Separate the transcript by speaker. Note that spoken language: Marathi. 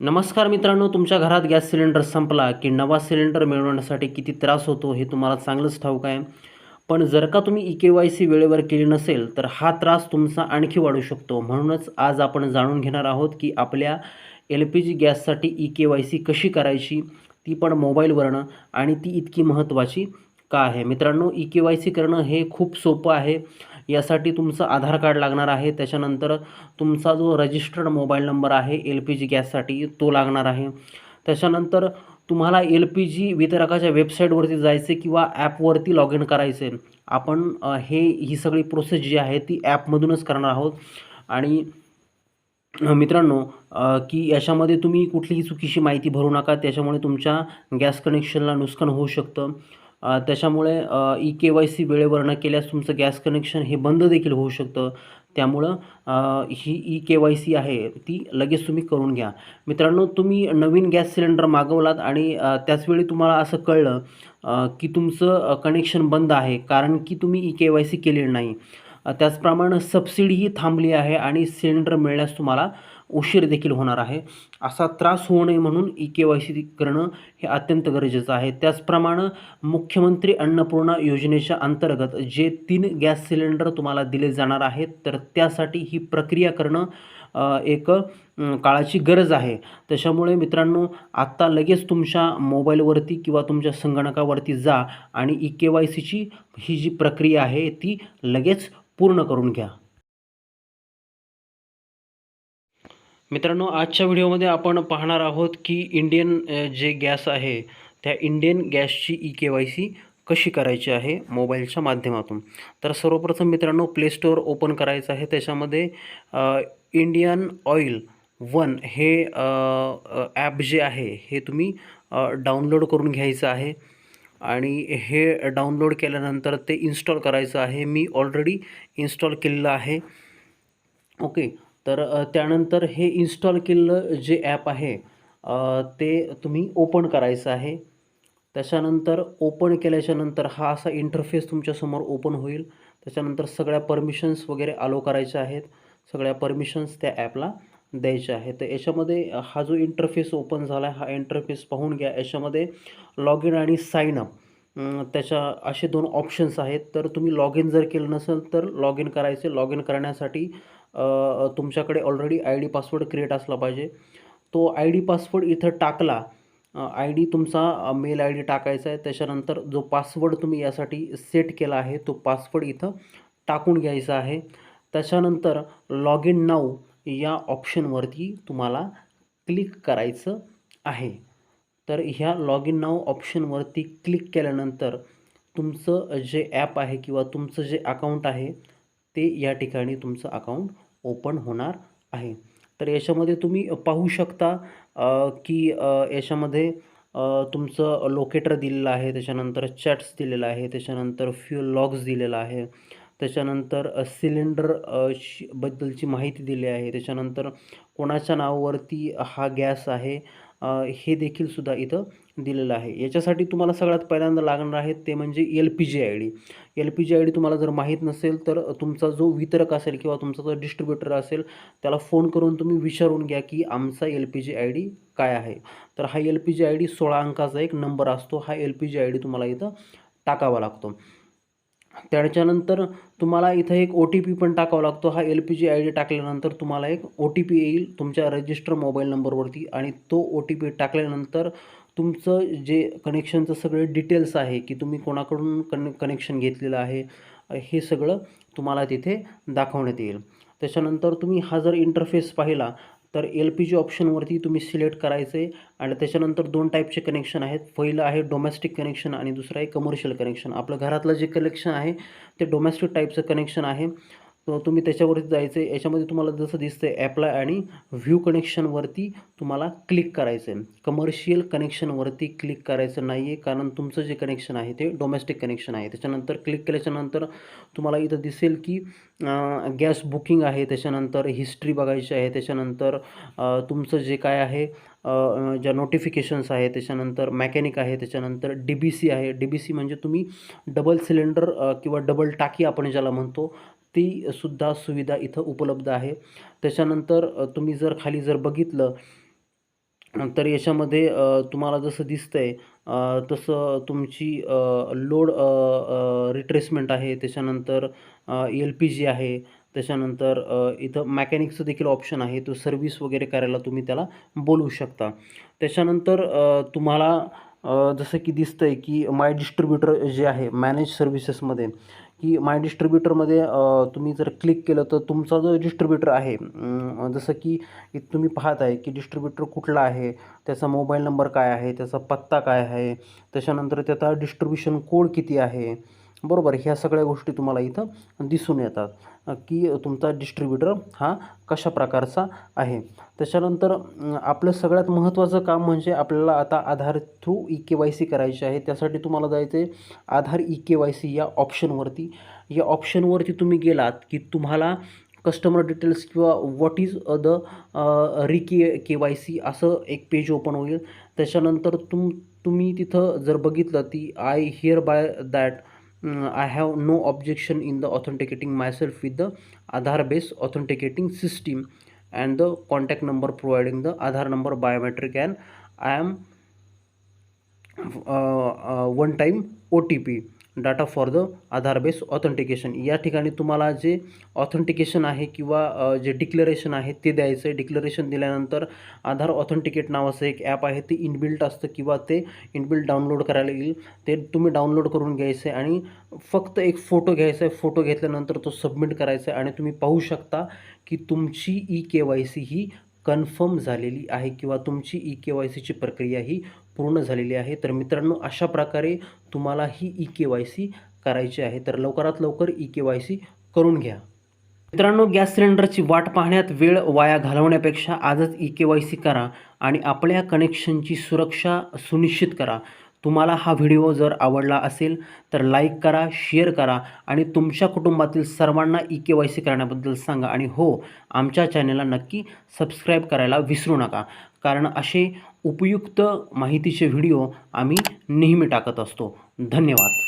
Speaker 1: नमस्कार मित्रांनो तुमच्या घरात गॅस सिलेंडर संपला की नवा सिलेंडर मिळवण्यासाठी किती त्रास होतो हे तुम्हाला चांगलंच ठाऊक आहे. पण जर का तुम्ही ई के वाय सी वेळेवर केली नसेल तर हा त्रास तुमचा आणखी वाढू शकतो. म्हणूनच आज आपण जाणून घेणार आहोत की आपल्या एल पी जी गॅससाठी ई के वाय सी कशी करायची ती पण मोबाईलवरनं आणि ती इतकी महत्त्वाची का आहे. मित्रांनो ई के वाय सी करणं हे खूप सोपं आहे. यासाठी तुमचं आधार कार्ड लागणार आहे. त्याच्यानंतर तुमचा जो रजिस्टर्ड मोबाईल नंबर आहे एल पी जी गॅससाठी तो लागणार आहे. त्याच्यानंतर तुम्हाला एल पी जी वितरकाच्या वेबसाईटवरती जायचे किंवा ॲपवरती लॉग इन करायचे. आपण हे ही सगळी प्रोसेस जी आहे ती ॲपमधूनच करणार आहोत. आणि मित्रांनो की याच्यामध्ये तुम्ही कुठलीही चुकीची माहिती भरू नका. त्याच्यामुळे तुमच्या गॅस कनेक्शनला नुकसान होऊ शकतं. त्याच्यामुळे ई के वाय सी वेळेवर न केल्यास तुमचं गॅस कनेक्शन हे बंद देखील होऊ शकतं. त्यामुळं ही ई के वाय सी आहे ती लगेच तुम्ही करून घ्या. मित्रांनो तुम्ही नवीन गॅस सिलेंडर मागवलात आणि त्याचवेळी तुम्हाला असं कळलं की तुमचं कनेक्शन बंद आहे कारण की तुम्ही ई के वाय सी केलेली नाही. त्याचप्रमाणे सबसिडीही थांबली आहे आणि सिलेंडर मिळण्यास तुम्हाला उशीर देखील होणार आहे. असा त्रास होऊ नये म्हणून ई के वाय सी करणं हे अत्यंत गरजेचं आहे. त्याचप्रमाणे मुख्यमंत्री अन्नपूर्णा योजनेच्या अंतर्गत जे तीन गॅस सिलेंडर तुम्हाला दिले जाणार आहेत तर त्यासाठी ही प्रक्रिया करणं एक काळाची गरज आहे. त्याच्यामुळे मित्रांनो आत्ता लगेच तुमच्या मोबाईलवरती किंवा तुमच्या संगणकावरती जा आणि ई के वाय सीची ही जी प्रक्रिया आहे ती लगेच पूर्ण करून घ्या. मित्रांनो आजच्या व्हिडिओमध्ये आपण पाहणार आहोत की इंडियन जे गॅस आहे त्या इंडियन गॅसची ई के वाय सी कशी करायची आहे मोबाईलच्या माध्यमातून. तर सर्वप्रथम मित्रांनो प्ले स्टोअर ओपन करायचं आहे. त्याच्यामध्ये इंडियन ऑइल वन हे ॲप जे आहे हे तुम्ही डाउनलोड करून घ्यायचं आहे. आणि हे डाउनलोड केल्यानंतर ते इन्स्टॉल करायचं आहे. मी ऑलरेडी इन्स्टॉल केलेलं आहे. ओके तर त्यानंतर हे इन्स्टॉल केलेलं जे ॲप आहे ते तुम्ही ओपन करायचं आहे. त्याच्यानंतर ओपन केल्याच्यानंतर हा असा इंटरफेस तुमच्यासमोर ओपन होईल. त्याच्यानंतर सगळ्या परमिशन्स वगैरे आलो करायच्या आहेत. सगळ्या परमिशन्स त्या ॲपला द्यायच्या आहेत. तर याच्यामध्ये हा जो इंटरफेस ओपन झाला आहे हा इंटरफेस पाहून घ्या. याच्यामध्ये लॉग इन आणि साईन अप त्याच्या असे दोन ऑप्शन्स आहेत. तर तुम्ही लॉग इन जर केलं नसेल तर लॉग इन करायचे. लॉग इन करण्यासाठी तुमच्याकडे already I D password create असला पाहिजे. तो आय डी पासवर्ड इथं टाकला आय डी तुमचा मेल आय डी टाकायचा आहे. त्याच्यानंतर जो पासवर्ड तुम्ही यासाठी सेट केला आहे तो पासवर्ड इथं टाकून घ्यायचा आहे. त्याच्यानंतर लॉग इन नाऊ या ऑप्शनवरती तुम्हाला क्लिक करायचं आहे. तर ह्या लॉग इन नाऊ ऑप्शनवरती क्लिक केल्यानंतर तुमचं जे ॲप आहे किंवा तुमचं जे अकाउंट आहे ते या ठिकाणी तुमचं अकाउंट ओपन होणार आहे. तर याच्यामध्ये तुम्ही पाहू शकता की याच्यामध्ये तुमचं लोकेटर दिलेलं आहे त्याच्यानंतर चॅट्स दिलेलं आहे त्याच्यानंतर फ्युअल लॉग्स दिलेला आहे त्याच्यानंतर सिलेंडर शी बद्दलची माहिती दिली आहे त्याच्यानंतर कोणाच्या नावावरती हा गॅस आहे हे देखील सुद्धा इथं दिलेलं आहे. याच्यासाठी तुम्हाला सगळ्यात पहिल्यांदा लागणार आहे ते म्हणजे L P G I D L P G I D तुम्हाला जर माहीत नसेल तर तुमचा जो वितरक असेल किंवा तुमचा जो डिस्ट्रीब्युटर असेल त्याला फोन करून तुम्ही विचारून घ्या की आमचा L P G I D काय आहे. तर हा L P G I D सोळा अंकाचा एक नंबर असतो. हा L P G I D तुम्हाला इथं टाकावा लागतो. त्याच्यानंतर तुम्हाला इथं एक ओ टी पी पण टाकावा लागतो. हा L P G I D टाकल्यानंतर तुम्हाला एक ओ टी पी येईल तुमच्या रजिस्टर मोबाईल नंबरवरती आणि तो ओ टी पी टाकल्यानंतर तुमचं जे कनेक्शनचं सगळे डिटेल्स आहे की तुम्ही कोणाकडून कने कनेक्शन घेतलेलं आहे हे सगळं तुम्हाला तिथे दाखवण्यात येईल. त्याच्यानंतर तुम्ही हा जर इंटरफेस पाहिला तर एल पी जी ऑप्शनवरती तुम्ही सिलेक्ट करायचं आहे आणि त्याच्यानंतर दोन टाईपचे कनेक्शन आहेत. पहिलं आहे डोमेस्टिक कनेक्शन आणि दुसरं आहे कमर्शियल कनेक्शन आपलं घरातलं जे कनेक्शन आहे ते डोमेस्टिक टाईपचं कनेक्शन आहे. तुम्ही त्याच्यावरती जायचं आहे याच्यामध्ये तुम्हाला जसं दिसतं आहे ॲप्लाय आणि व्ह्यू कनेक्शनवरती तुम्हाला क्लिक करायचं आहे कमर्शियल कनेक्शनवरती क्लिक करायचं नाही आहे कारण तुमचं जे कनेक्शन आहे ते डोमेस्टिक कनेक्शन आहे. त्याच्यानंतर क्लिक केल्याच्यानंतर तुम्हाला इथं दिसेल की गॅस बुकिंग आहे त्याच्यानंतर हिस्ट्री बघायची आहे त्याच्यानंतर तुमचं जे काय आहे ज्या नोटिफिकेशन्स आहे त्याच्यानंतर मॅकॅनिक आहे त्याच्यानंतर डी बी सी आहे. डी बी सी म्हणजे तुम्ही डबल सिलेंडर किंवा डबल टाकी आपण ज्याला म्हणतो ती सुद्धा सुविधा इथं उपलब्ध आहे. त्याच्यानंतर तुम्ही जर खाली जर बघितलं तर याच्यामध्ये तुम्हाला जसं दिसतंय तसं तुमची लोड रिट्रेसमेंट आहे. त्याच्यानंतर एल पी जी आहे. त्याच्यानंतर इथं मॅकॅनिकचं देखील ऑप्शन आहे. तो सर्व्हिस वगैरे करायला तुम्ही त्याला बोलवू शकता. त्याच्यानंतर तुम्हाला जसं की दिसतंय की माय डिस्ट्रीब्युटर जे आहे मॅनेज सर्व्हिसेसमध्ये की माय डिस्ट्रीब्युटरमध्ये तुम्ही जर क्लिक केलं तर तुमचा जो डिस्ट्रीब्युटर आहे जसं की तुम्ही पाहत आहे की डिस्ट्रीब्युटर कुठला आहे त्याचा मोबाईल नंबर काय आहे त्याचा पत्ता काय आहे त्याच्यानंतर त्याचा डिस्ट्रीब्युशन कोड किती आहे बरोबर ह्या सगळ्या गोष्टी तुम्हाला इथं दिसून येतात की तुमचा डिस्ट्रीब्युटर हा कशा प्रकारचा आहे. त्याच्यानंतर आपलं सगळ्यात महत्त्वाचं काम म्हणजे आपल्याला आता Aadhaar through E K Y C करायची आहे. त्यासाठी तुम्हाला जायचं आहे Aadhaar E K Y C या ऑप्शनवरती या ऑप्शनवरती तुम्ही गेलात की तुम्हाला कस्टमर डिटेल्स किंवा what is the re K K Y C असं एक पेज ओपन होईल. त्याच्यानंतर तुम तुम्ही तिथं जर बघितलं ती I hereby that Uh, I have no objection in the authenticating myself with the Aadhaar based authenticating system and the contact number providing the Aadhaar number biometric and I am uh, uh, one time OTP data for the Aadhaar base authentication. या ठिकाणी तुम्हाला जे ऑथेंटिकेशन आहे किंवा जे डिक्लेरेशन आहे ते द्यायचं आहे डिक्लेरेशन दिल्यानंतर आधार ऑथेंटिकेट नावाचं एक ॲप आहे. ते इनबिल्ट असतं किंवा ते इनबिल्ट डाउनलोड करायला येईल. ते तुम्ही डाउनलोड करून घ्यायचं आहे आणि फक्त एक फोटो घ्यायचा आहे फोटो घेतल्यानंतर तो सबमिट करायचा आहे आणि तुम्ही पाहू शकता की तुमची ई के वाय सी ही कन्फर्म झालेली आहे किंवा तुमची ई के वाय सीची प्रक्रिया ही पूर्ण झालेली आहे. तर मित्रांनो अशा प्रकारे तुम्हाला ही ई के वाय सी करायची आहे. तर लवकरात लवकर ई के वाय सी करून घ्या. मित्रांनो गॅस सिलेंडरची वाट पाहण्यात वेळ वाया घालवण्यापेक्षा आजच ई के वाय सी करा आणि आपल्या कनेक्शनची सुरक्षा सुनिश्चित करा. तुम्हाला हा व्हिडिओ जर आवडला असेल तर लाईक करा शेअर करा आणि तुमच्या कुटुंबातील सर्वांना ई के वाय सी करण्याबद्दल सांगा. आणि हो आमच्या चॅनलला नक्की सबस्क्राईब करायला विसरू नका. कारण असे उपयुक्त माहितीचे व्हिडिओ आम्ही नेहमी टाकत असतो. धन्यवाद.